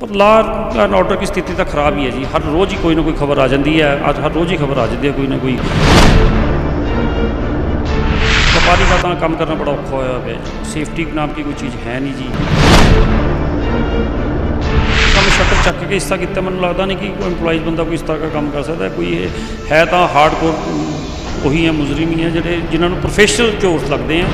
ਪਰ law and order ਦੀ ਸਥਿਤੀ ਤਾਂ ਖਰਾਬ ਹੀ ਹੈ ਜੀ। ਹਰ ਰੋਜ਼ ਹੀ ਕੋਈ ਨਾ ਕੋਈ ਖਬਰ ਆ ਜਾਂਦੀ ਹੈ। ਅੱਜ ਹਰ ਰੋਜ਼ ਹੀ ਖਬਰ ਆ ਜਾਂਦੀ ਹੈ, ਕੋਈ ਨਾ ਕੋਈ। ਵਪਾਰੀ ਦਾ ਤਾਂ ਕੰਮ ਕਰਨਾ ਬੜਾ ਔਖਾ ਹੋਇਆ ਪਿਆ ਸੇਫਟੀ ਨਾਮ ਕੀ ਕੋਈ ਚੀਜ਼ ਹੈ ਨਹੀਂ ਜੀ। ਕੰਮ ਸ਼ਟਰ ਚੱਕ ਕੇ ਇਸ ਤਰ੍ਹਾਂ ਕੀਤਾ, ਮੈਨੂੰ ਲੱਗਦਾ ਨਹੀਂ ਕਿ ਕੋਈ EMPLOYEES ਬੰਦਾ ਕੋਈ ਇਸ ਤਰ੍ਹਾਂ ਦਾ ਕੰਮ ਕਰ ਸਕਦਾ। ਕੋਈ ਇਹ ਹੈ ਤਾਂ ਹਾਰਡਕੋਰ ਉਹੀ ਹੈ, ਮੁਜਰਮ ਹੀ ਹੈ, ਜਿਹੜੇ ਜਿਨ੍ਹਾਂ ਨੂੰ ਪ੍ਰੋਫੈਸ਼ਨਲ ਚੋਰਸ ਲੱਗਦੇ ਆ।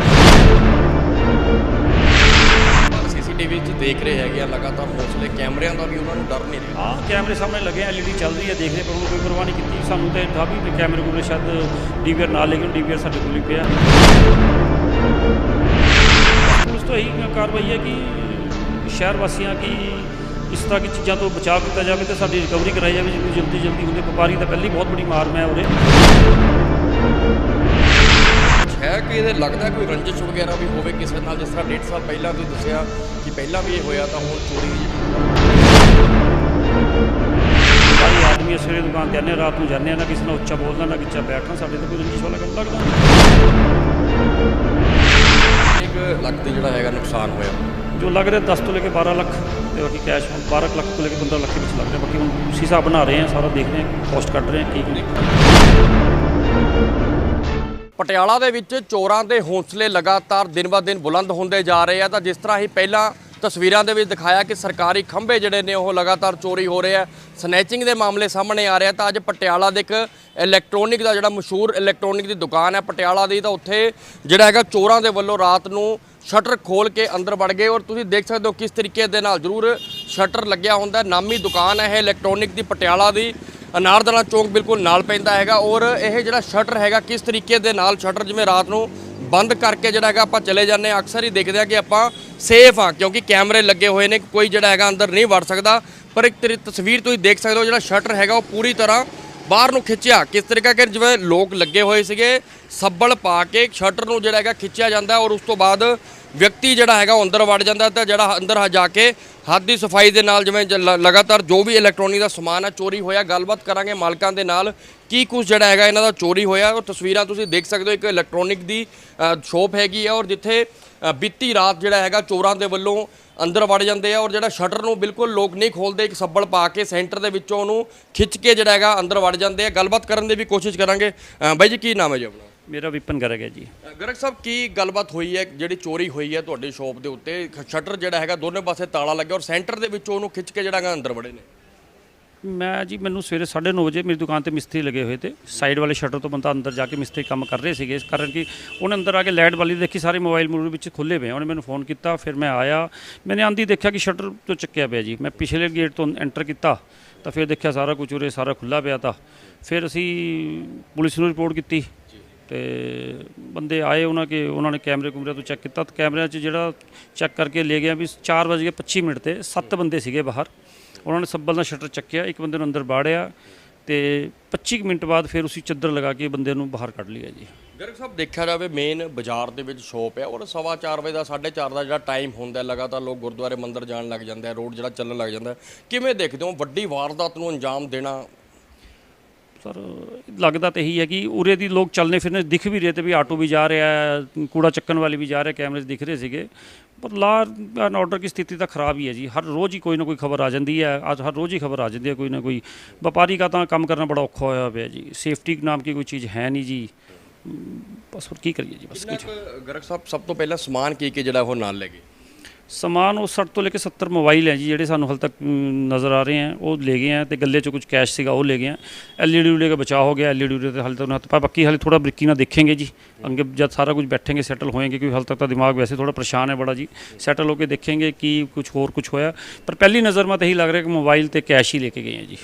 ਸੀਸੀਟੀਵੀ 'ਚ ਦੇਖ ਰਹੇ ਹੈਗੇ ਆ, ਲਗਾਤਾਰ ਹੌਸਲੇ ਕੈਮਰਿਆਂ ਦਾ ਵੀ ਉਹਨਾਂ ਨੂੰ ਡਰ ਨਹੀਂ ਰਿਹਾ। ਹਾਂ ਕੈਮਰੇ ਸਾਹਮਣੇ ਲੱਗੇ ਐਲਈਡੀ ਚੱਲ ਰਹੀ ਹੈ ਦੇਖ ਰਹੇ ਪਰ ਉਹਨੂੰ ਕੋਈ ਪਰਵਾਹ ਨਹੀਂ ਕੀਤੀ। ਸਾਨੂੰ ਤੇ ਠਾ ਵੀ ਕੈਮਰੇ ਕੋਲ ਸ਼ਾਇਦ ਡੀਵੀਆਰ ਨਾਲ ਲੈ ਕੇ ਡੀਵੀਆਰ ਸਾਡੇ ਕੋਲ ਹੀ ਪਿਆ। ਉਸ ਤੋਂ ਇਹੀ ਕਾਰਵਾਈ ਹੈ ਕਿ ਸ਼ਹਿਰ ਵਾਸੀਆਂ ਕੀ ਇਸ ਤਰ੍ਹਾਂ ਦੀ ਚੀਜ਼ਾਂ ਤੋਂ ਬਚਾਅ ਕੀਤਾ ਜਾਵੇ ਤੇ ਸਾਡੀ ਰਿਕਵਰੀ ਕਰਾਈ ਜਾਵੇ ਜਿੰਨੀ ਜਲਦੀ ਜਲਦੀ ਹੁੰਦੇ ਵਪਾਰੀ ਤਾਂ ਪਹਿਲੀ ਬਹੁਤ ਬੜੀ ਮਾਰ ਮੈਂ ਉਰੇ। ਹੈ ਕਿ ਇਹਦੇ ਲੱਗਦਾ ਕੋਈ ਰੰਜਿਸ਼ ਵਗੈਰਾ ਵੀ ਹੋਵੇ ਕਿਸੇ ਨਾਲ? ਜਿਸ ਤਰ੍ਹਾਂ ਡੇਢ ਸਾਲ ਪਹਿਲਾਂ ਤੁਸੀਂ ਦੱਸਿਆ ਪਹਿਲਾਂ ਵੀ ਇਹ ਹੋਇਆ ਤਾਂ ਹੁਣ ਚੋਰੀ ਵਪਾਰੀ ਆਦਮੀ ਆ, ਸਵੇਰੇ ਦੁਕਾਨ ਤੇ ਹਾਂ, ਰਾਤ ਨੂੰ ਜਾਂਦੇ ਆ ਨਾ ਕਿਸੇ ਨਾਲ ਉੱਚਾ ਬੋਲਣਾ ਨਾ ਕਿੱਚਾ ਬੈਠਣਾ ਸਾਡੇ ਤੋਂ ਕੋਈ ਰੰਜਿਸ਼ ਵਾਲਾ ਕੰਮ ਲੱਗਦਾ। ਇੱਕ ਲੱਖ ਦੇ ਜਿਹੜਾ ਹੈਗਾ ਨੁਕਸਾਨ ਹੋਇਆ। ਜੋ ਲੱਗ ਰਿਹਾ 10 ਤੋਂ ਲੈ ਕੇ 12 ਲੱਖ ਤੇ ਬਾਕੀ ਕੈਸ਼ ਹੁਣ 12 ਲੱਖ ਤੋਂ ਲੈ ਕੇ 15 ਲੱਖ ਦੇ ਵਿੱਚ ਲੱਗ ਰਿਹਾ ਬਾਕੀ ਹੁਣ ਉਸੇ ਹਿਸਾਬ ਬਣਾ ਰਹੇ ਹਾਂ ਸਾਰਾ ਦੇਖ ਰਹੇ ਹਾਂ ਕੋਸਟ ਕੱਢ ਰਹੇ ਹਾਂ ਕੀ ਕੀ ਪਟਿਆਲਾ ਦੇ ਵਿੱਚ ਚੋਰਾਂ ਦੇ ਹੌਸਲੇ ਲਗਾਤਾਰ ਦਿਨ-ਬ-ਦਿਨ ਬੁਲੰਦ ਹੁੰਦੇ ਜਾ ਰਹੇ ਆ ਤਾਂ ਜਿਸ ਤਰ੍ਹਾਂ ਹੀ ਪਹਿਲਾਂ ਤਸਵੀਰਾਂ ਦੇ ਵਿੱਚ ਦਿਖਾਇਆ ਕਿ ਸਰਕਾਰੀ ਖੰਭੇ ਜਿਹੜੇ ਨੇ ਉਹ ਲਗਾਤਾਰ ਚੋਰੀ ਹੋ ਰਹੇ ਆ। ਸਨੈਚਿੰਗ ਦੇ ਮਾਮਲੇ ਸਾਹਮਣੇ ਆ ਰਹੇ ਆ ਤਾਂ ਅੱਜ ਪਟਿਆਲਾ ਦੇ ਇੱਕ ਇਲੈਕਟ੍ਰੋਨਿਕ ਦਾ ਜਿਹੜਾ ਮਸ਼ਹੂਰ ਇਲੈਕਟ੍ਰੋਨਿਕ ਦੀ ਦੁਕਾਨ ਹੈ, ਪਟਿਆਲਾ ਦੀ ਤਾਂ ਉੱਥੇ ਜਿਹੜਾ ਹੈਗਾ ਚੋਰਾਂ ਦੇ ਵੱਲੋਂ ਰਾਤ ਨੂੰ ਸ਼ਟਰ ਖੋਲ ਕੇ ਅੰਦਰ ਵੜ ਗਏ ਔਰ ਤੁਸੀਂ ਦੇਖ ਸਕਦੇ ਹੋ ਕਿਸ ਤਰੀਕੇ ਦੇ ਨਾਲ ਜ਼ਰੂਰ ਸ਼ਟਰ ਲੱਗਿਆ ਹੁੰਦਾ ਨਾਮੀ ਦੁਕਾਨ ਹੈ ਇਹ ਇਲੈਕਟ੍ਰੋਨਿਕ ਦੀ, ਪਟਿਆਲਾ ਦੀ। ਅਨਾਰਦਲਾ ਚੌਂਕ ਬਿਲਕੁਲ ਨਾਲ ਪੈਂਦਾ ਹੈਗਾ ਔਰ ਇਹ ਜਿਹੜਾ ਸ਼ਟਰ ਹੈਗਾ ਕਿਸ ਤਰੀਕੇ ਦੇ ਨਾਲ ਸ਼ਟਰ ਜਿਵੇਂ ਰਾਤ ਨੂੰ ਬੰਦ ਕਰਕੇ ਜਿਹੜਾ ਹੈਗਾ ਆਪਾਂ ਚਲੇ ਜਾਂਦੇ ਹਾਂ। ਅਕਸਰ ਹੀ ਦੇਖਦੇ ਆ ਕਿ ਆਪਾਂ ਸੇਫ ਆ ਕਿਉਂਕਿ ਕੈਮਰੇ ਲੱਗੇ ਹੋਏ ਨੇ, ਕੋਈ ਜਿਹੜਾ ਹੈਗਾ ਅੰਦਰ ਨਹੀਂ ਵੜ ਸਕਦਾ। ਪਰ ਇੱਕ ਤੇਰੀ ਤਸਵੀਰ ਤੁਸੀਂ ਦੇਖ ਸਕਦੇ ਹੋ, ਜਿਹੜਾ ਸ਼ਟਰ ਹੈਗਾ ਉਹ ਪੂਰੀ ਤਰ੍ਹਾਂ ਬਾਹਰ ਨੂੰ ਖਿੱਚਿਆ। ਕਿਸ ਤਰੀਕਾ ਕਿ ਜਿਵੇਂ ਲੋਕ ਲੱਗੇ ਹੋਏ ਸੀਗੇ, ਸੱਬਲ ਪਾ ਕੇ ਸ਼ਟਰ ਨੂੰ ਜਿਹੜਾ ਹੈਗਾ ਖਿੱਚਿਆ ਜਾਂਦਾ ਔਰ ਉਸ ਤੋਂ ਬਾਅਦ ਵਿਅਕਤੀ ਜਿਹੜਾ ਹੈਗਾ ਉਹ ਅੰਦਰ ਵੜ ਜਾਂਦਾ ਤਾਂ ਜਿਹੜਾ ਅੰਦਰ ਜਾ ਕੇ ਹੱਥ ਦੀ ਸਫ਼ਾਈ ਦੇ ਨਾਲ ਜਿਵੇਂ ਜ- ਲ- ਲਗਾਤਾਰ ਜੋ ਵੀ ਇਲੈਕਟ੍ਰੋਨਿਕ ਦਾ ਸਮਾਨ ਹੈ ਚੋਰੀ ਹੋਇਆ, ਗੱਲਬਾਤ ਕਰਾਂਗੇ ਮਾਲਕਾਂ ਦੇ ਨਾਲ, ਕੀ ਕੁਝ ਜਿਹੜਾ ਹੈਗਾ ਇਹਨਾਂ ਦਾ ਚੋਰੀ ਹੋਇਆ, ਉਹ ਤਸਵੀਰਾਂ ਤੁਸੀਂ ਦੇਖ ਸਕਦੇ ਹੋ, ਇੱਕ ਇਲੈਕਟ੍ਰੋਨਿਕ ਦੀ ਸ਼ੋਪ ਹੈਗੀ ਹੈ ਔਰ ਜਿੱਥੇ ਬੀਤੀ ਰਾਤ ਜਿਹੜਾ ਹੈਗਾ ਚੋਰਾਂ ਦੇ ਵੱਲੋਂ ਅੰਦਰ ਵੜ ਜਾਂਦੇ ਆ ਔਰ ਜਿਹੜਾ ਸ਼ਟਰ ਨੂੰ ਬਿਲਕੁਲ ਲੋਕ ਨਹੀਂ ਖੋਲਦੇ, ਇੱਕ ਸੱਬਲ ਪਾ ਕੇ ਸੈਂਟਰ ਦੇ ਵਿੱਚੋਂ ਉਹਨੂੰ ਖਿੱਚ ਕੇ ਜਿਹੜਾ ਹੈਗਾ ਅੰਦਰ ਵੜ ਜਾਂਦੇ ਆ, ਗੱਲਬਾਤ ਕਰਨ ਦੀ ਵੀ ਕੋਸ਼ਿਸ਼ ਕਰਾਂਗੇ। ਬਾਈ ਜੀ, ਕੀ ਨਾਮ ਹੈ ਜੀ ਆਪਣਾ? ਮੇਰਾ ਵਿਪਨ ਗਰਗ ਹੈ ਜੀ। ਗਰਗ ਸਾਹਿਬ ਕੀ ਗੱਲਬਾਤ ਹੋਈ ਹੈ? ਜਿਹੜੀ ਚੋਰੀ ਹੋਈ ਹੈ ਤੁਹਾਡੀ ਸ਼ਾਪ ਦੇ ਉੱਤੇ ਸ਼ਟਰ ਜਿਹੜਾ ਹੈਗਾ ਦੋਨੇ ਪਾਸੇ ਤਾਲਾ ਲੱਗਿਆ ਔਰ ਸੈਂਟਰ ਦੇ ਵਿੱਚੋਂ ਉਹਨੂੰ ਖਿੱਚ ਕੇ ਜਿਹੜਾ ਹੈਗਾ ਅੰਦਰ ਵੜੇ ਨੇ। ਮੈਂ ਜੀ ਮੈਨੂੰ ਸਵੇਰੇ 9:30 ਵਜੇ ਮੇਰੀ ਦੁਕਾਨ ਤੇ ਮਿਸਤਰੀ ਲੱਗੇ ਹੋਏ ਤੇ ਸਾਈਡ ਵਾਲੇ ਸ਼ਟਰ ਤੋਂ ਬੰਦਾ ਅੰਦਰ ਜਾ ਕੇ ਮਿਸਤਰੀ ਕੰਮ ਕਰ ਰਹੇ ਸੀਗੇ। ਇਸ ਕਾਰਨ ਕਿ ਉਹਨੇ ਅੰਦਰ ਆ ਕੇ ਲਾਈਟ ਵਾਲੀ ਦੇਖੀ ਸਾਰੇ ਮੋਬਾਈਲ ਮੂਰ ਵਿੱਚ ਖੁੱਲੇ ਪਏ ਉਹਨੇ ਮੈਨੂੰ ਫੋਨ ਕੀਤਾ ਫਿਰ ਮੈਂ ਆਇਆ। ਮੈंने ਆਂਦੀ ਦੇਖਿਆ ਕਿ ਸ਼ਟਰ ਤੋਂ ਚੱਕਿਆ ਪਿਆ ਜੀ। ਮੈਂ ਪਿਛਲੇ ਗੇਟ ਤੋਂ ਐਂਟਰ ਕੀਤਾ ਤਾਂ ਫਿਰ ਦੇਖਿਆ ਸਾਰਾ ਕੁਝ ਉਰੇ ਸਾਰਾ ਖੁੱਲਾ ਪਿਆ ਤਾਂ। ਫਿਰ ਅਸੀਂ ਪੁਲਿਸ ਨੂੰ ਰਿਪੋਰਟ ਕੀਤੀ। ਤੇ ਬੰਦੇ ਆਏ ਉਹਨਾਂ ਕੇ, ਉਹਨਾਂ ਨੇ ਕੈਮਰੇ ਕੁਮਰੇ ਤੋਂ ਚੈੱਕ ਕੀਤਾ, ਤਾਂ ਕੈਮਰਿਆਂ 'ਚ ਜਿਹੜਾ ਚੈੱਕ ਕਰਕੇ ਲੈ ਗਿਆ ਵੀ 4:25 ਮਿੰਟ ਤੇ, ਸੱਤ ਬੰਦੇ ਸੀਗੇ ਬਾਹਰ। ਉਹਨਾਂ ਨੇ ਸੱਬਲ ਦਾ ਸ਼ਟਰ ਚੱਕਿਆ, ਇੱਕ ਬੰਦੇ ਨੂੰ ਅੰਦਰ ਬਾੜਿਆ ਤੇ 25 ਕੁ ਮਿੰਟ ਬਾਅਦ ਫਿਰ ਉਸੇ ਚੱਦਰ ਲਗਾ ਕੇ ਬੰਦੇ ਨੂੰ ਬਾਹਰ ਕੱਢ ਲਿਆ ਜੀ। ਗਰਗ ਸਾਹਿਬ, ਦੇਖਿਆ ਜਾਵੇ ਮੇਨ ਬਾਜ਼ਾਰ ਦੇ ਵਿੱਚ ਸ਼ੋਪ ਹੈ ਔਰ ਸਵਾ ਚਾਰ ਵਜੇ ਦਾ 4:30 ਦਾ ਜਿਹੜਾ ਟਾਈਮ ਹੁੰਦਾ, ਲਗਾਤਾਰ ਲੋਕ ਗੁਰਦੁਆਰੇ ਮੰਦਰ ਜਾਣ ਲੱਗ ਜਾਂਦੇ ਆ ਰੋਡ ਜਿਹੜਾ ਚੱਲਣ ਲੱਗ ਜਾਂਦਾ, ਕਿਵੇਂ ਦੇਖਦੇ ਹੋ ਵੱਡੀ ਵਾਰਦਾਤ ਨੂੰ ਅੰਜਾਮ ਦੇਣਾ ਸਰ ਲੱਗਦਾ ਤਾਂ ਇਹੀ ਹੈ ਕਿ ਉਰੇ ਦੀ ਲੋਕ ਚੱਲਨੇ ਫਿਰਨੇ ਦਿਖ ਵੀ ਰਹੇ ਤੇ ਵੀ ਆਟੋ ਵੀ ਜਾ ਰਿਹਾ ਹੈ ਕੂੜਾ ਚੱਕਣ ਵਾਲੀ ਵੀ ਜਾ ਰਿਹਾ ਕੈਮਰੇ 'ਚ ਦਿਖ ਰਹੇ ਸੀਗੇ। ਪਰ ਲਾ ਐਂਡ ਆਰਡਰ ਦੀ ਸਥਿਤੀ ਤਾਂ ਖਰਾਬ ਹੀ ਹੈ ਜੀ। ਹਰ ਰੋਜ਼ ਹੀ ਕੋਈ ਨਾ ਕੋਈ ਖਬਰ ਆ ਜਾਂਦੀ ਹੈ। ਅੱਜ ਹਰ ਰੋਜ਼ ਹੀ ਖਬਰ ਆ ਜਾਂਦੀ ਹੈ ਕੋਈ ਨਾ ਕੋਈ। ਵਪਾਰੀ ਦਾ ਤਾਂ ਕੰਮ ਕਰਨਾ ਬੜਾ ਔਖਾ ਹੋਇਆ ਪਿਆ ਜੀ। ਸੇਫਟੀ ਨਾਮ ਕੀ ਕੋਈ ਚੀਜ਼ ਹੈ ਨਹੀਂ ਜੀ। ਬਸ ਹੋਰ ਕੀ ਕਰੀਏ ਜੀ ਬਸ ਗਰਗ ਸਾਹਿਬ ਸਭ ਤੋਂ ਪਹਿਲਾਂ ਸਮਾਨ ਕੀ ਕੀ ਜਿਹੜਾ ਉਹ ਨਾਲ ਲੈ ਗਏ? ਸਮਾਨ ਉਹ 60 ਤੋਂ ਲੈ ਕੇ 70 ਮੋਬਾਈਲ ਹੈ ਜੀ, ਜਿਹੜੇ ਸਾਨੂੰ ਹਲ ਤੱਕ ਨਜ਼ਰ ਆ ਰਹੇ ਆ ਉਹ ਲੈ ਗਏ ਆ ਤੇ ਗੱਲੇ 'ਚ ਕੁਝ ਕੈਸ਼ ਸੀਗਾ, ਉਹ ਲੈ ਗਏ ਆ ਐਲਈਡੀ ਲੈ ਕੇ ਬਚਾ ਹੋ ਗਿਆ, ਐਲਈਡੀ ਤੇ ਹਲ ਤੱਕ ਨਾ ਬਾਕੀ ਹਲੇ ਥੋੜਾ ਬ੍ਰਿਕੀ ਨਾਲ ਦੇਖेंगे ਜੀ। ਅੰਗੇ ਜਦ ਸਾਰਾ ਕੁਝ ਬੈਠੇਗੇ ਸੈਟਲ ਹੋਏਗੇ, ਕਿਉਂਕਿ ਹਲ ਤੱਕ ਤਾਂ ਦਿਮਾਗ ਵੈਸੇ ਥੋੜਾ ਪਰੇਸ਼ਾਨ ਹੈ ਬੜਾ ਜੀ। ਸੈਟਲ ਹੋ ਕੇ ਦੇਖेंगे ਕਿ ਕੁਝ ਹੋਰ ਕੁਝ ਹੋਇਆ। ਪਰ ਪਹਿਲੀ ਨਜ਼ਰ ਮਤ ਇਹੀ ਲੱਗ ਰਿਹਾ ਕਿ ਮੋਬਾਈਲ ਤੇ ਕੈਸ਼ ਹੀ ਲੈ ਕੇ ਗਏ ਆ ਜੀ।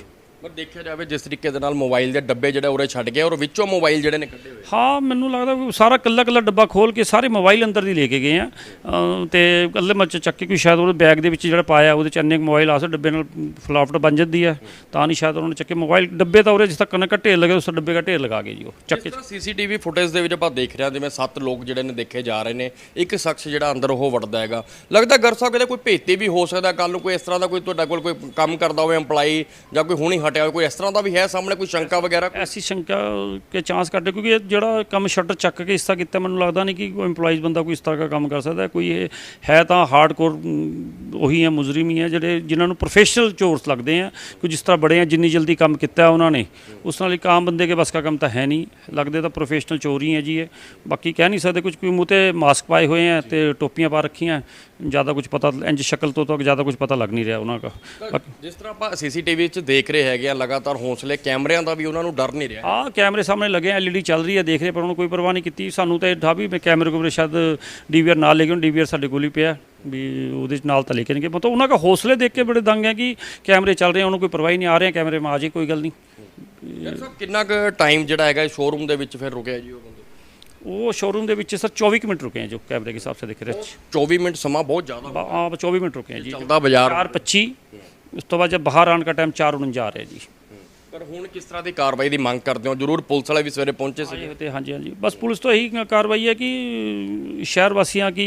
ਪਰ ਦੇਖਿਆ ਜਾਵੇ ਜਿਸ ਤਰੀਕੇ ਦੇ ਨਾਲ ਮੋਬਾਈਲ ਦੇ ਡੱਬੇ ਜਿਹੜੇ ਉਰੇ ਛੱਡ ਗਏ ਔਰ ਵਿੱਚੋਂ ਮੋਬਾਈਲ ਜਿਹੜੇ ਨੇ ਕੱਢੇ ਹੋਏ ਹਾਂ ਮੈਨੂੰ ਲੱਗਦਾ ਵੀ ਸਾਰਾ ਕੱਲਾ ਕੱਲਾ ਡੱਬਾ ਖੋਲ ਕੇ ਸਾਰੇ ਮੋਬਾਈਲ ਅੰਦਰ ਦੀ ਲੈ ਕੇ ਗਏ ਆ ਅਮ ਤੇ ਕੱਲੇ ਮੱਚ ਚੱਕ ਕੇ ਕੋਈ ਸ਼ਾਇਦ ਉਹਦੇ ਬੈਗ ਦੇ ਵਿੱਚ ਜਿਹੜਾ ਪਾਇਆ ਉਹਦੇ ਚ ਅੰਨੇ ਮੋਬਾਈਲ ਆ ਸਕਦੇ ਡੱਬੇ ਨਾਲ ਫਲਾਫਟ ਬਣ ਜਾਂਦੀ ਹੈ ਤਾਂ ਨਹੀਂ ਸ਼ਾਇਦ ਉਹਨਾਂ ਨੇ ਚੱਕੇ ਮੋਬਾਈਲ ਡੱਬੇ ਤਾਂ ਉਹਦੇ ਜਿਸ ਤੱਕ ਕਣਕ ਢੇਰ ਲੱਗੇ ਉਸ ਡੱਬੇ ਦਾ ਢੇਰ ਲਗਾ ਗਏ ਜੀ ਉਹ ਚੱਕ ਸੀਸੀਟੀਵੀ ਫੁਟੇਜ ਦੇ ਵਿੱਚ ਆਪਾਂ ਦੇਖ ਰਹੇ ਹਾਂ ਜਿਵੇਂ ਸੱਤ ਲੋਕ ਜਿਹੜੇ ਨੇ ਦੇਖੇ ਜਾ ਰਹੇ ਨੇ ਇੱਕ ਸ਼ਖਸ ਜਿਹੜਾ ਅੰਦਰ ਉਹ ਵੜਦਾ ਹੈਗਾ ਲੱਗਦਾ ਗਰ ਸਾਹਿਬ ਕਿਤੇ ਕੋਈ ਭੇਤੀ ਵੀ ਹੋ ਸਕਦਾ ਕੱਲ ਨੂੰ ਕੋਈ ਇਸ ਤਰ੍ਹਾਂ ਦਾ ਕੋਈ ਤੁਹਾਡਾ ਕੋਲ ਕੋਈ ਕੰਮ ਕਰਦਾ ਹੋਵੇ EMPLOYEE ਜਾਂ ਕੋਈ ਹੁਣੀ ਹੋਇਆ ਕੋਈ ਇਸ ਤਰ੍ਹਾਂ ਦਾ ਵੀ ਹੈ ਸਾਹਮਣੇ ਕੋਈ ਸ਼ੰਕਾ ਵਗੈਰਾ ਐਸੀ ਸ਼ੰਕਾ ਕੇ ਚਾਂਸ ਕਰਦੇ ਕਿਉਂਕਿ ਇਹ ਜਿਹੜਾ ਕੰਮ ਸ਼ਟਰ ਚੱਕ ਕੇ ਇਸ ਤਰ੍ਹਾਂ ਕੀਤਾ ਮੈਨੂੰ ਲੱਗਦਾ ਨਹੀਂ ਕਿ ਕੋਈ EMPLOYEES ਬੰਦਾ ਕੋਈ ਇਸ ਤਰ੍ਹਾਂ ਦਾ ਕੰਮ ਕਰ ਸਕਦਾ। ਕੋਈ ਇਹ ਹੈ ਤਾਂ ਹਾਰਡਕੋਰ ਉਹੀ ਹੈ ਮੁਜਰਮ ਹੀ ਹੈ ਜਿਹੜੇ ਜਿਨ੍ਹਾਂ ਨੂੰ ਪ੍ਰੋਫੈਸ਼ਨਲ ਚੋਰਸ ਲੱਗਦੇ ਆ। ਕਿ ਜਿਸ ਤਰ੍ਹਾਂ ਬੜੇ ਆ ਜਿੰਨੀ ਜਲਦੀ ਕੰਮ ਕੀਤਾ ਉਹਨਾਂ ਨੇ ਉਸ ਨਾਲ ਇੱਕ ਆਮ ਬੰਦੇ ਕੇ ਬਸ ਦਾ ਕੰਮ ਤਾਂ ਹੈ ਨਹੀਂ। ਲੱਗਦੇ ਤਾਂ ਪ੍ਰੋਫੈਸ਼ਨਲ ਚੋਰ ਹੀ ਹੈ ਜੀ ਇਹ। ਬਾਕੀ ਕਹਿ ਨਹੀਂ ਸਕਦੇ ਕੁਝ ਕੋਈ ਮੂੰਹ ਤੇ ਮਾਸਕ ਪਾਏ ਹੋਏ ਆ ਤੇ ਟੋਪੀਆਂ ਪਾ ਰੱਖੀਆਂ ਜ਼ਿਆਦਾ ਕੁਝ ਪਤਾ ਇੰਜ ਸ਼ਕਲ ਤੋਂ ਤਾਂ ਜ਼ਿਆਦਾ ਕੁਝ ਪਤਾ ਲੱਗ ਨਹੀਂ ਰਿਹਾ ਉਹਨਾਂ ਦਾ। ਜਿਸ ਤਰ੍ਹਾਂ ਆਪਾਂ ਸੀਸੀਟੀਵੀ 'ਚ ਦੇਖ ਰਹੇ ਹੈਗੇ ਆ ਲਗਾਤਾਰ ਹੌਸਲੇ ਕੈਮਰਿਆਂ ਦਾ ਵੀ ਉਹਨਾਂ ਨੂੰ ਡਰ ਨਹੀਂ ਰਿਹਾ। ਆ ਕੈਮਰੇ ਸਾਹਮਣੇ ਲੱਗੇ ਐਲਈਡੀ ਚੱਲ ਰਹੀ ਹੈ ਦੇਖ ਰਹੇ ਪਰ ਉਹਨੂੰ ਕੋਈ ਪਰਵਾਹ ਨਹੀਂ ਕੀਤੀ। ਸਾਨੂੰ ਤਾਂ ਇਹ ਥਾ ਵੀ ਕੈਮਰੇ ਕੋਲ ਸ਼ਾਇਦ ਡੀਵੀਆਰ ਨਾਲ ਲੈ ਗਏ ਡੀਵੀਆਰ ਸਾਡੇ ਕੋਲ ਹੀ ਪਿਆ ਵੀ ਉਹਦੇ ਨਾਲ ਤਾਂ ਲੈ ਕੇ ਨਹੀਂ ਗਏ। ਮਤਲਬ ਉਹਨਾਂ ਦਾ ਹੌਸਲੇ ਦੇਖ ਕੇ ਬੜੇ ਦੰਗ ਹੈ ਕਿ ਕੈਮਰੇ ਚੱਲ ਰਹੇ ਉਹਨਾਂ ਕੋਈ ਪਰਵਾਹ ਹੀ ਨਹੀਂ ਆ ਰਿਹਾ ਕੈਮਰੇ ਮਾ ਕੋਈ ਗੱਲ ਨਹੀਂ। ਕਿੰਨਾ ਕੁ ਟਾਈਮ ਜਿਹੜਾ ਹੈਗਾ ਸ਼ੋਰੂਮ ਦੇ ਵਿੱਚ ਫਿਰ ਰੁਕਿਆ ਜੀ ਉਹ ਬੰਦੇ? ਉਹ ਸ਼ੋਰੂਮ ਦੇ ਵਿੱਚ ਸਰ 24 ਮਿੰਟ ਰੁਕੇ ਹਾਂ ਜੋ ਕੈਮਰੇ ਦੇ ਹਿਸਾਬ ਸੇ ਦੇਖ ਰਹੇ 24 ਮਿੰਟ ਸਮਾਂ ਬਹੁਤ ਜ਼ਿਆਦਾ ਹਾਂ 24 ਮਿੰਟ ਰੁਕੇ ਹਾਂ ਜੀ। ਚੱਲਦਾ ਬਾਜ਼ਾਰ। ਉਸ ਤੋਂ ਬਾਅਦ ਜਦ ਬਾਹਰ ਆਉਣ ਦਾ ਟਾਈਮ 4:49 ਆ ਰਿਹਾ ਜੀ। ਪਰ ਹੁਣ ਕਿਸ ਤਰ੍ਹਾਂ ਦੀ ਕਾਰਵਾਈ ਦੀ ਮੰਗ ਕਰਦੇ ਹੋ? ਜਰੂਰ ਪੁਲਿਸ ਵਾਲੇ ਵੀ ਸਵੇਰੇ ਪਹੁੰਚੇ ਸੀ। ਆਏ ਹਾਂਜੀ ਹਾਂਜੀ। ਬਸ ਪੁਲਿਸ ਤੋਂ ਇਹੀ ਕਾਰਵਾਈ ਹੈ ਕਿ ਸ਼ਹਿਰ ਵਾਸੀਆਂ ਕੀ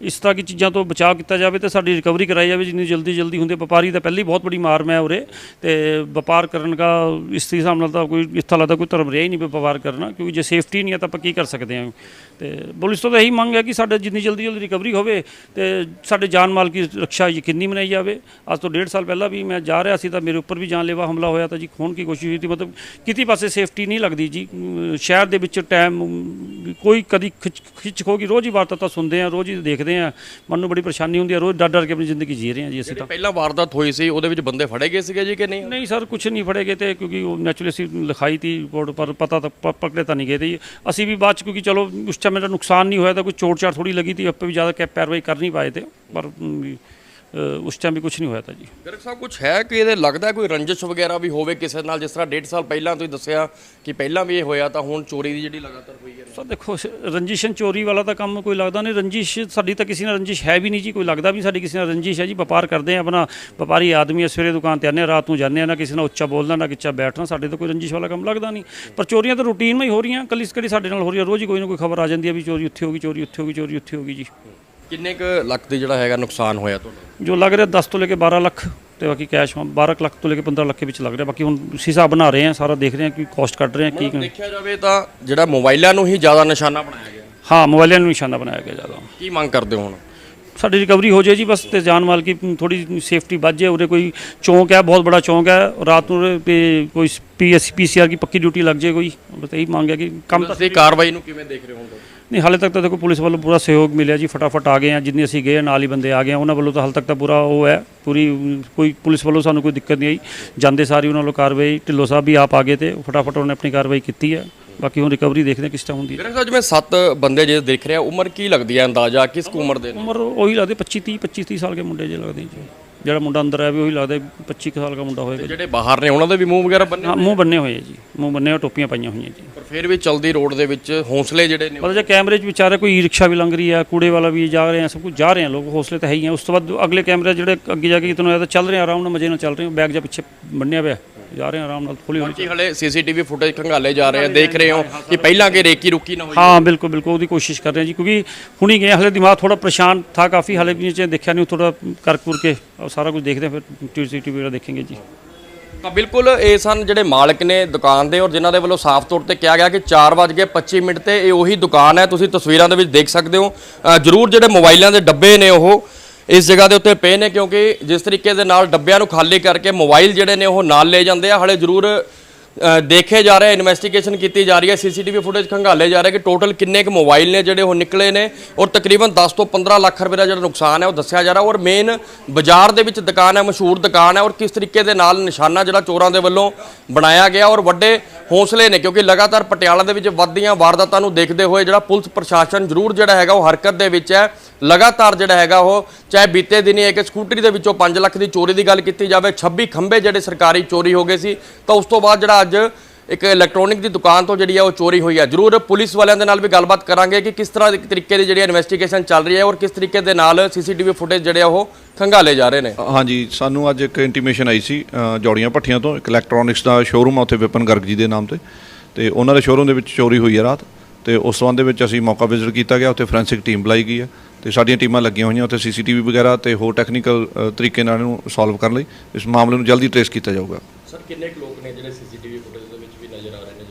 ਇਸ ਤਰ੍ਹਾਂ ਦੀ ਚੀਜ਼ਾਂ ਤੋਂ ਬਚਾਅ ਕੀਤਾ ਜਾਵੇ ਤੇ ਸਾਡੀ ਰਿਕਵਰੀ ਕਰਾਈ ਜਾਵੇ। ਜਿੰਨੀ ਜਲਦੀ ਜਲਦੀ ਹੁੰਦੇ ਵਪਾਰੀ ਤਾਂ ਪਹਿਲੀ ਬਹੁਤ ਬੜੀ ਮਾਰ ਮੈਂ ਉਰੇ। ਤੇ ਵਪਾਰ ਕਰਨ ਦਾ ਇਸ ਹਿਸਾਬ ਨਾਲ ਤਾਂ ਕੋਈ, ਇਸ ਤਰ੍ਹਾਂ ਦਾ ਕੋਈ ਧਰਮ ਰਿਹਾ ਹੀ ਨਹੀਂ ਵਪਾਰ ਕਰਨਾ, ਕਿਉਂਕਿ ਜੇ ਸੇਫਟੀ ਨਹੀਂ ਹੈ ਤਾਂ ਆਪਾਂ ਕੀ ਕਰ ਸਕਦੇ ਹਾਂ। ਤੇ ਪੁਲਿਸ ਤੋਂ ਤਾਂ ਇਹੀ ਮੰਗ ਹੈ ਕਿ ਸਾਡੇ ਜਿੰਨੀ ਜਲਦੀ ਜਲਦੀ ਰਿਕਵਰੀ ਹੋਵੇ ਤੇ ਸਾਡੇ ਜਾਨ ਮਾਲ ਦੀ ਰੱਖਿਆ ਯਕੀਨੀ ਬਣਾਈ ਜਾਵੇ। ਅੱਜ ਤੋਂ ਡੇਢ ਸਾਲ ਪਹਿਲਾਂ ਵੀ ਮੈਂ ਜਾ ਰਿਹਾ ਸੀ ਤਾਂ ਮੇਰੇ ਉੱਪਰ ਵੀ ਜਾਨਲੇਵਾ ਹਮਲਾ ਹੋਇਆ ਤਾਂ ਜੀ ਖੋਣ ਦੀ ਕੋਸ਼ਿਸ਼ ਹੋਈ ਸੀ ਮਤਲਬ ਕਿਤੇ ਪਾਸੇ ਸੇਫਟੀ ਨਹੀਂ ਲੱਗਦੀ ਜੀ। ਸ਼ਹਿਰ ਦੇ ਵਿੱਚ ਟਾਈਮ ਕੋਈ ਕਦੀ ਖਿੱਚ ਖਿੱਚ ਖੋ ਗਈ ਰੋਜ਼ ਹੀ ਵਾਰਦਾਤਾਂ ਸੁਣਦੇ ਆ ਰੋਜ਼ ਹੀ ਦੇਖਦੇ ਆ ਮਨ ਨੂੰ ਬੜੀ ਪਰੇਸ਼ਾਨੀ ਹੁੰਦੀ ਹੈ ਰੋਜ਼ ਡਰ ਡਰ ਕੇ ਆਪਣੀ ਜ਼ਿੰਦਗੀ ਜੀ ਰਹੇ ਹਾਂ ਜੀ ਅਸੀਂ ਤਾਂ। ਪਹਿਲਾਂ ਵਾਰਦਾਤ ਹੋਈ ਸੀ ਉਹਦੇ ਵਿੱਚ ਬੰਦੇ ਫੜੇ ਗਏ ਸੀਗੇ ਜੀ ਕਿ ਨਹੀਂ? ਨਹੀਂ ਸਰ ਕੁਝ ਨਹੀਂ ਫੜੇ ਗਏ ਤੇ ਕਿਉਂਕਿ ਉਹ ਨੈਚੁਰਲੀ ਅਸੀਂ ਲਿਖਾਈ ਤੀ ਰਿਪੋਰਟ ਪਰ ਪਤਾ ਤਾਂ ਪਕੜੇ ਤਾਂ ਨਹੀਂ ਗਏ ਤੇ। ਅਸੀਂ ਵੀ ਬਾਅਦ ਚ ਕਿਉਂਕਿ ਚਲੋ ਉਸ ਟਾਈਮ ਮੇਰਾ ਨੁਕਸਾਨ ਨਹੀਂ ਹੋਇਆ ਤਾਂ ਕੋਈ ਚੋਟ ਚਾਟ ਥੋੜੀ ਲੱਗੀ ਤੀ ਆਪਾਂ ਵੀ ਜ਼ਿਆਦਾ ਕੈ ਪੈਰਵਾਈ ਕਰ ਨਹੀਂ ਪਾਏ ਤੇ ਪਰ ਉਸ ਟਾਈਮ ਵੀ ਕੁਝ ਨਹੀਂ ਹੋਇਆ ਤਾਂ ਜੀ। ਗਰਗ ਸਾਹਿਬ ਕੁਝ ਹੈ ਕਿ ਇਹਦੇ ਲੱਗਦਾ ਕੋਈ ਰੰਜਿਸ਼ ਵਗੈਰਾ ਵੀ ਹੋਵੇ ਕਿਸੇ ਨਾਲ? ਜਿਸ ਤਰ੍ਹਾਂ ਡੇਢ ਸਾਲ ਪਹਿਲਾਂ ਤੁਸੀਂ ਦੱਸਿਆ ਕਿ ਪਹਿਲਾਂ ਵੀ ਇਹ ਹੋਇਆ ਤਾਂ ਹੁਣ ਚੋਰੀ ਦੀ ਜਿਹੜੀ ਲਗਾਤਾਰ ਹੋਈ ਹੈ। ਸਰ ਦੇਖੋ ਰੰਜਿਸ਼ਨ ਚੋਰੀ ਵਾਲਾ ਤਾਂ ਕੰਮ ਕੋਈ ਲੱਗਦਾ ਨਹੀਂ। ਰੰਜਿਸ਼ ਸਾਡੀ ਤਾਂ ਕਿਸੇ ਨਾਲ ਰੰਜਿਸ਼ ਹੈ ਵੀ ਨਹੀਂ ਜੀ ਕੋਈ ਲੱਗਦਾ ਵੀ ਨਹੀਂ ਸਾਡੀ ਕਿਸੇ ਨਾਲ ਰੰਜਿਸ਼ ਹੈ ਜੀ। ਵਪਾਰ ਕਰਦੇ ਆ ਆਪਣਾ ਵਪਾਰੀ ਆਦਮੀ ਆ ਸਵੇਰੇ ਦੁਕਾਨ ਤੇ ਆਨੇ ਰਾਤ ਨੂੰ ਜਾਂਦੇ ਆ ਨਾ ਕਿਸੇ ਨਾਲ ਉੱਚਾ ਬੋਲਣਾ ਨਾ ਕਿੱਚਾ ਬੈਠਣਾ ਸਾਡੇ ਤਾਂ ਕੋਈ ਰੰਜਿਸ਼ ਵਾਲਾ ਕੰਮ ਲੱਗਦਾ ਨਹੀਂ। ਪਰ ਚੋਰੀਆਂ ਤਾਂ ਰੂਟੀਨ ਵਿੱਚ ਹੋ ਰਹੀਆਂ। ਕੱਲੀ ਸਕੜੀ ਸਾਡੇ ਨਾਲ ਹੋ ਰਹੀ ਹੈ ਰੋਜ਼ ਹੀ ਕੋਈ ਨਾ ਕੋਈ ਖਬਰ ਆ ਜਾਂਦੀ ਹੈ ਵੀ ਚੋਰੀ ਉੱਥੇ ਹੋ ਗਈ ਚੋਰੀ ਉੱਥੇ ਹੋ ਗਈ ਚੋਰੀ ਉੱਥੇ ਹੋ ਗਈ ਜੀ। ਕਿੰਨੇ ਕੁ ਲੱਖ ਦੀ ਜਿਹੜਾ ਹੈਗਾ ਨੁਕਸਾਨ ਹੋਇਆ ਤੁਹਾਡਾ ਜੋ ਲੱਗ ਰਿਹਾ 10 ਤੋਂ ਲੈ ਕੇ 12 ਲੱਖ ਤੇ ਬਾਕੀ ਕੈਸ਼ 12 ਕੁ ਲੱਖ ਤੋਂ ਲੈ ਕੇ 15 ਲੱਖ ਦੇ ਵਿੱਚ ਲੱਗ ਰਿਹਾ। ਬਾਕੀ ਹੁਣ ਹਿਸਾਬ ਬਣਾ ਰਹੇ ਆ ਸਾਰਾ ਦੇਖ ਰਹੇ ਆ ਕਿ ਕਾਸਟ ਕੱਢ ਰਹੇ ਆ ਕੀ ਦੇਖਿਆ ਜਾਵੇ ਤਾਂ ਜਿਹੜਾ ਮੋਬਾਈਲਾਂ ਨੂੰ ਹੀ ਜ਼ਿਆਦਾ ਨਿਸ਼ਾਨਾ ਬਣਾਇਆ ਗਿਆ। ਹਾਂ ਮੋਬਾਈਲਾਂ ਨੂੰ ਨਿਸ਼ਾਨਾ ਬਣਾਇਆ ਗਿਆ ਜ਼ਿਆਦਾ। ਕੀ ਮੰਗ ਕਰਦੇ ਹੋ ਹੁਣ? ਸਾਡੀ ਰਿਕਵਰੀ ਹੋ ਜਾਏ ਜੀ ਬਸ ਤੇ ਜਾਨ ਮਾਲ ਕੀ ਥੋੜੀ ਸੇਫਟੀ ਵੱਧ ਜਾਏ ਉਰੇ ਕੋਈ ਚੌਂਕ ਹੈ ਬਹੁਤ ਬੜਾ ਚੌਂਕ ਹੈ ਰਾਤ ਨੂੰ ਤੇ ਕੋਈ ਪੀਐਸ ਪੀਸੀਆਰ ਕੀ ਪੱਕੀ ਡਿਊਟੀ ਲੱਗ ਜਾਏ ਕੋਈ। ਬਸ ਇਹੀ ਮੰਗ ਹੈ ਕਿ ਕੰਮ ਤਾਂ ਤੁਸੀਂ ਕਾਰਵਾਈ ਨੂੰ ਕਿਵੇਂ ਦੇਖ ਰਹੇ ਹੋ ਨਹੀਂ ਹਾਲੇ ਤੱਕ ਤਾਂ ਦੇਖੋ ਪੁਲਿਸ ਵੱਲੋਂ ਪੂਰਾ ਸਹਿਯੋਗ ਮਿਲਿਆ ਜੀ ਫਟਾਫਟ ਆ ਗਏ ਆ ਜਿੰਨੇ ਅਸੀਂ ਗਏ ਨਾਲ ਹੀ ਬੰਦੇ ਆ ਗਏ ਆ ਉਹਨਾਂ ਵੱਲੋਂ ਤਾਂ ਹਾਲੇ ਤੱਕ ਤਾਂ ਪੂਰਾ ਉਹ ਹੈ ਪੂਰੀ ਕੋਈ ਪੁਲਿਸ ਵੱਲੋਂ ਸਾਨੂੰ ਕੋਈ ਦਿੱਕਤ ਨਹੀਂ ਆਈ। ਜਾਂਦੇ ਸਾਰੀ ਉਹਨਾਂ ਵੱਲੋਂ ਕਾਰਵਾਈ ਢਿੱਲੋਂ ਸਾਹਿਬ ਵੀ ਆਪ ਆ ਗਏ ਤੇ ਫਟਾਫਟ ਉਹਨੇ ਆਪਣੀ ਕਾਰਵਾਈ ਕੀਤੀ ਹੈ। ਬਾਕੀ ਹੁਣ ਰਿਕਵਰੀ ਦੇਖਦੇ ਹਾਂ ਕਿਸ ਤਰ੍ਹਾਂ ਹੁੰਦੀ ਹੈ। ਮੇਰੇ ਸਾਹਿਬ ਜਿਵੇਂ ਸੱਤ ਬੰਦੇ ਜੇ ਦੇਖ ਰਿਹਾ ਉਮਰ ਕੀ ਲੱਗਦੀ ਹੈ ਅੰਦਾਜ਼ਾ ਕਿਸ ਕੁ ਉਮਰ ਦੇ ਨੇ? ਉਮਰ ਉਹੀ ਲੱਗਦੇ 25 30 25 30 ਸਾਲ ਦੇ ਮੁੰਡੇ ਜੇ ਲੱਗਦੇ ਜੀ। ਜਿਹੜਾ ਮੁੰਡਾ ਅੰਦਰ ਹੈ ਵੀ ਉਹੀ ਲੱਗਦਾ 25 ਕੁ ਸਾਲ ਦਾ ਮੁੰਡਾ ਹੋਏਗਾ ਜਿਹੜੇ ਬਾਹਰ ਨੇ ਉਹਨਾਂ ਦੇ ਵੀ ਮੂੰਹ ਵਗੈਰਾ ਬੰਨੇ ਹਾਂ ਮੂੰਹ ਬੰਨੇ ਹੋਏ ਆ ਜੀ। ਮੂੰਹ ਬੰਨੇ ਹੋਏ ਟੋਪੀਆਂ ਪਾਈਆਂ ਹੋਈਆਂ ਜੀ। ਪਰ ਫਿਰ ਵੀ ਚਲਦੀ ਰੋਡ ਦੇ ਵਿੱਚ ਹੌਸਲੇ ਜਿਹੜੇ ਨੇ ਮਤਲਬ ਜੇ ਕੈਮਰੇ 'ਚ ਵਿਚਾਰੇ ਕੋਈ ਈ ਰਿਕਸ਼ਾ ਵੀ ਲੰਘ ਰਹੀ ਹੈ ਕੂੜੇ ਵਾਲਾ ਵੀ ਜਾ ਰਹੇ ਆ ਸਭ ਕੁਝ ਜਾ ਰਹੇ ਆ ਲੋਕ ਹੌਸਲੇ ਤਾਂ ਹੈ ਹੀ ਆ। ਉਸ ਤੋਂ ਬਾਅਦ ਅਗਲੇ ਕੈਮਰੇ ਜਿਹੜੇ ਅੱਗੇ ਜਾ ਕੇ ਕਿਤੋਂ ਆਇਆ ਤਾਂ ਚੱਲ ਰਹੇ ਆ ਆਰਾਮ ਨਾਲ ਮਜੇ ਨਾਲ ਚੱਲ ਰਹੇ ਆ ਬੈਗ ਜਾਂ ਪਿੱਛੇ ਬੰਨਿਆ ਪਿਆ। ਜਾ ਰਹੇ ਆ ਆਰਾਮ ਨਾਲ ਹੌਲੀ ਹੌਲੀ ਕਿ ਹਲੇ ਸੀਸੀਟੀਵੀ ਫੁਟੇਜ ਖੰਗਾਲੇ ਜਾ ਰਹੇ ਆ ਦੇਖ ਰਹੇ ਹੋ ਕਿ ਪਹਿਲਾਂ ਕਿ ਰੇਕੀ ਰੁਕੀ ਨਾ ਹੋਈ ਹਾਂ ਬਿਲਕੁਲ ਬਿਲਕੁਲ ਉਹਦੀ ਕੋਸ਼ਿਸ਼ ਕਰ ਰਹੇ ਜੀ ਕਿਉਂਕਿ ਹੁਣੀ ਗਏ ਹਲੇ ਦਿਮਾਗ ਥੋੜਾ ਪਰੇਸ਼ਾਨ ਥਾ ਕਾਫੀ ਹਲੇ ਵੀ ਨੀਚੇ ਦੇਖਿਆ ਨਹੀਂ ਥੋੜਾ ਕਰ ਕੁਰ ਕੇ ਸਾਰਾ ਕੁਝ ਦੇਖਦੇ ਫਿਰ ਸੀਸੀਟੀਵੀ ਵਗੈਰਾ ਦੇਖेंगे ਜੀ। ਤਾਂ ਬਿਲਕੁਲ ਇਹ ਸਨ ਜਿਹੜੇ ਮਾਲਕ ਨੇ ਦੁਕਾਨ ਦੇ ਔਰ ਜਿਨ੍ਹਾਂ ਦੇ ਵੱਲੋਂ ਸਾਫ਼ ਤੌਰ ਤੇ ਕਿਹਾ ਗਿਆ ਕਿ 4:25 ਮਿੰਟ ਤੇ ਇਹ ਉਹੀ ਦੁਕਾਨ ਹੈ ਤੁਸੀਂ ਤਸਵੀਰਾਂ ਦੇ ਵਿੱਚ ਦੇਖ ਸਕਦੇ ਹੋ। ਜ਼ਰੂਰ ਜਿਹੜੇ ਮੋਬਾਈਲਾਂ ਦੇ ਡੱਬੇ ਨੇ ਉਹ ਇਸ ਜਗ੍ਹਾ ਦੇ ਉੱਤੇ ਪਏ ਨੇ ਕਿਉਂਕਿ ਜਿਸ ਤਰੀਕੇ ਦੇ ਨਾਲ ਡੱਬਿਆਂ ਨੂੰ ਖਾਲੀ ਕਰਕੇ ਮੋਬਾਈਲ ਜਿਹੜੇ ਨੇ ਉਹ ਨਾਲ ਲੈ ਜਾਂਦੇ ਆ। ਹਲੇ ਜ਼ਰੂਰ ਦੇਖੇ ਜਾ ਰਹੇ ਇਨਵੈਸਟੀਗੇਸ਼ਨ ਕੀਤੀ ਜਾ ਰਹੀ ਹੈ ਸੀਸੀਟੀਵੀ ਫੁਟੇਜ ਖੰਗਾਲੇ ਜਾ ਰਹੇ ਕਿ ਟੋਟਲ ਕਿੰਨੇ ਕੁ ਮੋਬਾਈਲ ਨੇ ਜਿਹੜੇ ਉਹ ਨਿਕਲੇ ਨੇ ਔਰ ਤਕਰੀਬਨ 10 ਤੋਂ 15 ਲੱਖ ਰੁਪਏ ਦਾ ਜਿਹੜਾ ਨੁਕਸਾਨ ਹੈ ਉਹ ਦੱਸਿਆ ਜਾ ਰਿਹਾ ਔਰ ਮੇਨ ਬਾਜ਼ਾਰ ਦੇ ਵਿੱਚ ਦੁਕਾਨ ਹੈ, ਮਸ਼ਹੂਰ ਦੁਕਾਨ ਹੈ ਔਰ ਕਿਸ ਤਰੀਕੇ ਦੇ ਨਾਲ ਨਿਸ਼ਾਨਾ ਜਿਹੜਾ ਚੋਰਾਂ ਦੇ ਵੱਲੋਂ ਬਣਾਇਆ ਗਿਆ ਔਰ ਵੱਡੇ ਹੌਸਲੇ ਨੇ ਕਿਉਂਕਿ ਲਗਾਤਾਰ ਪਟਿਆਲਾ ਦੇ ਵਿੱਚ ਵੱਧਦੀਆਂ ਵਾਰਦਾਤਾਂ ਨੂੰ ਦੇਖਦੇ ਹੋਏ ਜਿਹੜਾ ਪੁਲਿਸ ਪ੍ਰਸ਼ਾਸਨ ਜ਼ਰੂਰ ਜਿਹੜਾ ਹੈਗਾ ਉਹ ਹਰਕਤ ਦੇ ਵਿੱਚ ਹੈ, ਲਗਾਤਾਰ ਜਿਹੜਾ ਹੈਗਾ ਉਹ, ਚਾਹੇ ਬੀਤੇ ਦਿਨੀ ਇੱਕ ਸਕੂਟਰੀ ਦੇ ਵਿੱਚੋਂ 5 ਲੱਖ ਦੀ ਚੋਰੀ ਦੀ ਗੱਲ ਕੀਤੀ ਜਾਵੇ 26 ਖੰਭੇ ਜਿਹੜੇ ਸਰਕਾਰੀ ਚੋਰੀ ਹੋ ਗਏ ਸੀ, ਤਾਂ ਉਸ ਤੋਂ ਬਾਅਦ ਜਿਹੜਾ ਅੱਜ ਇੱਕ ਇਲੈਕਟ੍ਰੋਨਿਕ ਦੀ ਦੁਕਾਨ ਤੋਂ ਜਿਹੜੀ ਆ ਉਹ ਚੋਰੀ ਹੋਈ ਹੈ ਜ਼ਰੂਰ ਪੁਲਿਸ ਵਾਲਿਆਂ ਦੇ ਨਾਲ ਵੀ ਗੱਲਬਾਤ ਕਰਾਂਗੇ ਕਿ ਕਿਸ ਤਰ੍ਹਾਂ ਦੇ ਤਰੀਕੇ ਦੀ ਜਿਹੜੀ ਇਨਵੈਸਟੀਗੇਸ਼ਨ ਚੱਲ ਰਹੀ ਹੈ ਔਰ ਕਿਸ ਤਰੀਕੇ ਦੇ ਨਾਲ ਸੀਸੀਟੀਵੀ ਫੁਟੇਜ ਜਿਹੜੇ ਆ ਉਹ ਖੰਗਾਲੇ ਜਾ ਰਹੇ ਨੇ। ਹਾਂਜੀ ਸਾਨੂੰ ਅੱਜ ਇੱਕ ਇੰਟੀਮੇਸ਼ਨ ਆਈ ਸੀ ਅ, ਜੌੜੀਆਂ ਭੱਠੀਆਂ ਤੋਂ। ਇੱਕ ਇਲੈਕਟ੍ਰੋਨਿਕਸ ਦਾ ਸ਼ੋਰੂਮ ਆ ਉੱਥੇ ਵਿਪਨ ਗਰਗ ਜੀ ਦੇ ਨਾਮ ਤੇ। ਤੇ ਉਹਨਾਂ ਦੇ ਸ਼ੋਰੂਮ ਦੇ ਵਿੱਚ ਚੋਰੀ ਹੋਈ ਹੈ ਰਾਤ। ਤੇ ਉਸ ਸੰਬੰਧ ਦੇ ਵਿੱਚ ਅਸੀਂ ਮੌਕਾ ਵਿਜ਼ਿਟ ਕੀਤਾ ਗਿਆ। ਉੱਥੇ ਫੋਰੈਂਸਿਕ ਟੀਮ ਬੁਲਾਈ ਗਈ ਹੈ ਤੇ ਸਾਡੀਆਂ ਟੀਮਾਂ ਲੱਗੀਆਂ ਹੋਈਆਂ ਉੱਥੇ ਸੀਸੀਟੀਵੀ ਵਗੈਰਾ ਤੇ ਹੋਰ ਟੈਕਨੀਕਲ ਤਰੀਕੇ ਨਾਲ ਇਹਨੂੰ ਸੋਲਵ ਕਰਨ ਲਈ। ਇਸ ਮਾਮਲੇ ਨੂੰ ਜਲਦੀ ਟ੍ਰੇਸ ਕੀਤਾ ਜਾਊਗਾ। ਸਰ ਕਿੰਨੇ ਕੁ ਲੋਕ ਨੇ ਜਿਹੜੇ ਸੀਸੀਟੀਵੀ